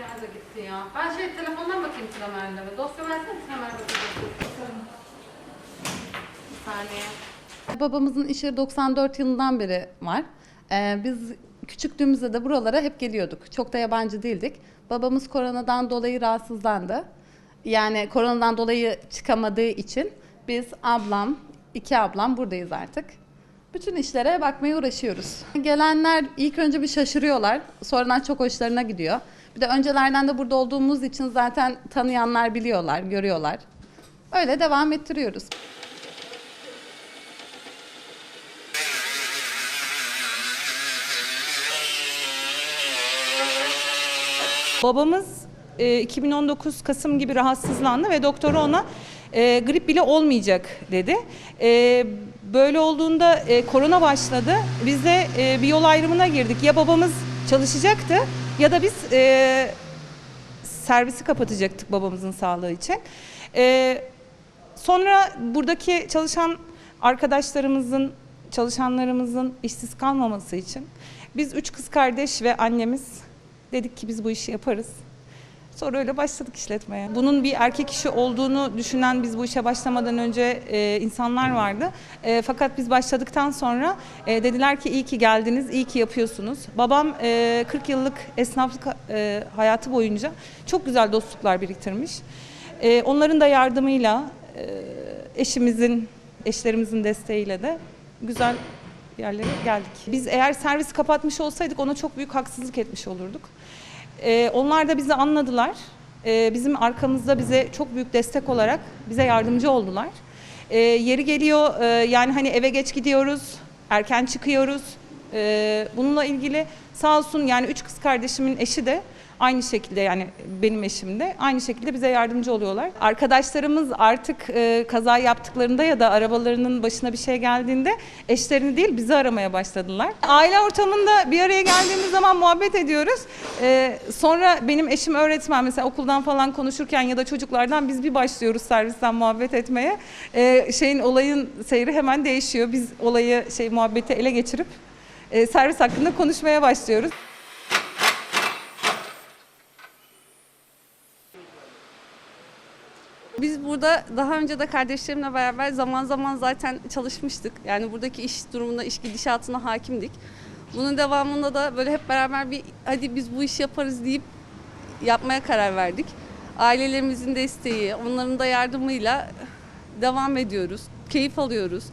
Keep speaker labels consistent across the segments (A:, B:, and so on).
A: Nerede gitti ya? Ben şey telefondan bakayım tramerlere. Dosya versene tramer bakayım. Bir saniye. Babamızın iş yeri 94 yılından beri var. Ee, biz küçüklüğümüzde de buralara hep geliyorduk. Çok da yabancı değildik. Babamız koronadan dolayı rahatsızlandı. Yani koronadan dolayı çıkamadığı için biz ablam, iki ablam buradayız artık. Bütün işlere bakmaya uğraşıyoruz. Gelenler ilk önce bir şaşırıyorlar. Sonradan çok hoşlarına gidiyor. Bir de öncelerden de burada olduğumuz için zaten tanıyanlar biliyorlar, görüyorlar. Öyle devam ettiriyoruz.
B: Babamız e, 2019 Kasım gibi rahatsızlandı ve doktoru ona e, grip bile olmayacak dedi. E, böyle olduğunda e, korona başladı. Biz de e, bir yol ayrımına girdik. Ya babamız çalışacaktı ya da biz e, servisi kapatacaktık babamızın sağlığı için. E, sonra buradaki çalışan arkadaşlarımızın, çalışanlarımızın işsiz kalmaması için biz üç kız kardeş ve annemiz dedik ki biz bu işi yaparız. Sonra öyle başladık işletmeye. Bunun bir erkek işi olduğunu düşünen biz bu işe başlamadan önce e, insanlar vardı. E, fakat biz başladıktan sonra e, dediler ki iyi ki geldiniz, iyi ki yapıyorsunuz. Babam e, 40 yıllık esnaflık e, hayatı boyunca çok güzel dostluklar biriktirmiş. E, onların da yardımıyla, e, eşimizin, eşlerimizin desteğiyle de güzel yerlere geldik. Biz eğer servis kapatmış olsaydık ona çok büyük haksızlık etmiş olurduk. Ee, onlar da bizi anladılar. Ee, bizim arkamızda bize çok büyük destek olarak bize yardımcı oldular. Ee, yeri geliyor e, yani hani eve geç gidiyoruz, erken çıkıyoruz. Ee, bununla ilgili sağ olsun yani üç kız kardeşimin eşi de aynı şekilde yani benim eşim de aynı şekilde bize yardımcı oluyorlar. Arkadaşlarımız artık e, kaza yaptıklarında ya da arabalarının başına bir şey geldiğinde eşlerini değil bizi aramaya başladılar. Aile ortamında bir araya geldiğimiz zaman muhabbet ediyoruz. E, sonra benim eşim öğretmen mesela okuldan falan konuşurken ya da çocuklardan biz bir başlıyoruz servisten muhabbet etmeye. E, şeyin olayın seyri hemen değişiyor. Biz olayı şey muhabbeti ele geçirip e, servis hakkında konuşmaya başlıyoruz.
C: Biz burada daha önce de kardeşlerimle beraber zaman zaman zaten çalışmıştık. Yani buradaki iş durumuna, iş gidişatına hakimdik. Bunun devamında da böyle hep beraber bir hadi biz bu işi yaparız deyip yapmaya karar verdik. Ailelerimizin desteği, onların da yardımıyla devam ediyoruz. Keyif alıyoruz.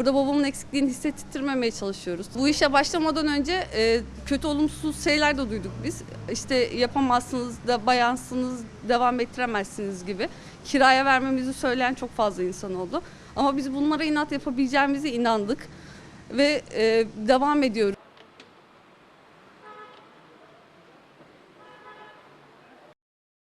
C: Burada babamın eksikliğini hissettirmemeye çalışıyoruz. Bu işe başlamadan önce e, kötü olumsuz şeyler de duyduk biz. İşte yapamazsınız da bayansınız, devam ettiremezsiniz gibi. Kiraya vermemizi söyleyen çok fazla insan oldu. Ama biz bunlara inat yapabileceğimize inandık ve e, devam ediyoruz.